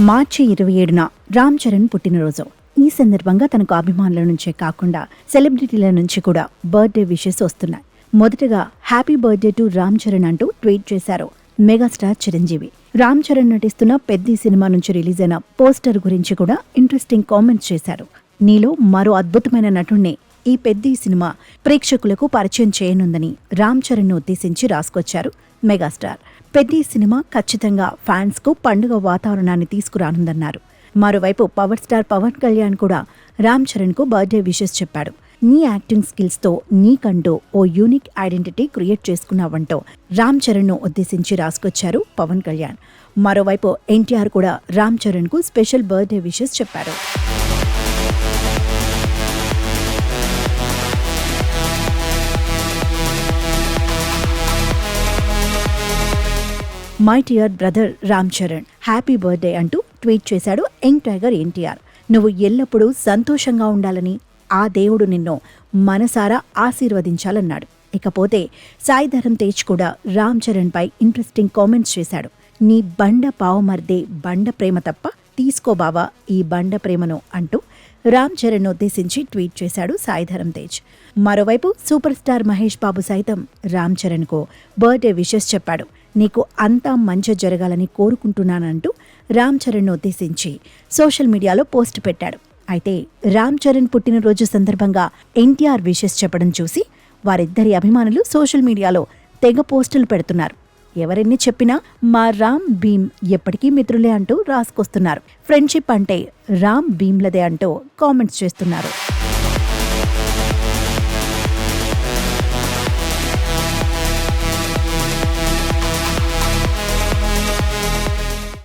మార్చి ఇరవై ఏడున రామ్ చరణ్ పుట్టినరోజు. ఈ సందర్భంగా తనకు అభిమానుల నుంచే కాకుండా సెలబ్రిటీల నుంచి కూడా బర్త్డే విషెస్ వస్తున్నాయి. మొదటగా happy birthday to Ram Charan అంటూ ట్వీట్ చేశారు మెగాస్టార్ చిరంజీవి. రామ్ చరణ్ నటిస్తున్న పెద్ద సినిమా నుంచి రిలీజ్ అయిన పోస్టర్ గురించి కూడా ఇంట్రెస్టింగ్ కామెంట్స్ చేశారు. నీలో మరో అద్భుతమైన నటుణ్ణి ఈ పెద్ద సినిమా ప్రేక్షకులకు పరిచయం చేయనుందని రామ్ చరణ్ను ఉద్దేశించి రాసుకొచ్చారు మెగాస్టార్. పెద్ద సినిమా ఖచ్చితంగా ఫ్యాన్స్కు పండుగ వాతావరణాన్ని తీసుకురానుందన్నారు. మరోవైపు పవర్ స్టార్ పవన్ కళ్యాణ్ కూడా రామ్ చరణ్కు బర్త్డే విషెస్ చెప్పాడు. నీ యాక్టింగ్ స్కిల్స్తో నీకంటూ ఓ యూనిక్ ఐడెంటిటీ క్రియేట్ చేసుకున్నావంటూ రామ్ చరణ్ను ఉద్దేశించి రాసుకొచ్చారు పవన్ కళ్యాణ్. మరోవైపు ఎన్టీఆర్ కూడా రామ్ చరణ్కు స్పెషల్ బర్త్డే విషెస్ చెప్పారు. My dear brother Ram Charan happy birthday అంటూ ట్వీట్ చేశాడు యంగ్ టైగర్ ఎన్టీఆర్. నువ్వు ఎల్లప్పుడూ సంతోషంగా ఉండాలని ఆ దేవుడు నిన్ను మనసారా ఆశీర్వదించాలన్నాడు. ఇకపోతే సాయిధరం తేజ్ కూడా రామ్ చరణ్ పై ఇంట్రెస్టింగ్ కామెంట్స్ చేశాడు. నీ బండ పావమర్దే బండ ప్రేమ తప్ప తీసుకో బావా ఈ బండ ప్రేమను అంటూ రామ్ చరణ్ ఉద్దేశించి ట్వీట్ చేశాడు సాయిధరం తేజ్. మరోవైపు సూపర్ స్టార్ మహేష్ బాబు సైతం రామ్ చరణ్కు బర్త్డే విషెస్ చెప్పాడు. నీకు అంతా మంచి జరగాలని కోరుకుంటున్నానంటూ రామ్ చరణ్ను ఉద్దేశించి సోషల్ మీడియాలో పోస్ట్ పెట్టాడు. అయితే రామ్ చరణ్ పుట్టినరోజు సందర్భంగా ఎన్టీఆర్ విషెస్ చెప్పడం చూసి వారిద్దరి అభిమానులు సోషల్ మీడియాలో తెగ పోస్టులు పెడుతున్నారు. ఎవరెన్ని చెప్పినా మా రామ్ భీమ్ ఎప్పటికీ మిత్రులే అంటూ రాసుకొస్తున్నారు. ఫ్రెండ్షిప్ అంటే రామ్ భీమ్లదే అంటూ కామెంట్స్ చేస్తున్నారు.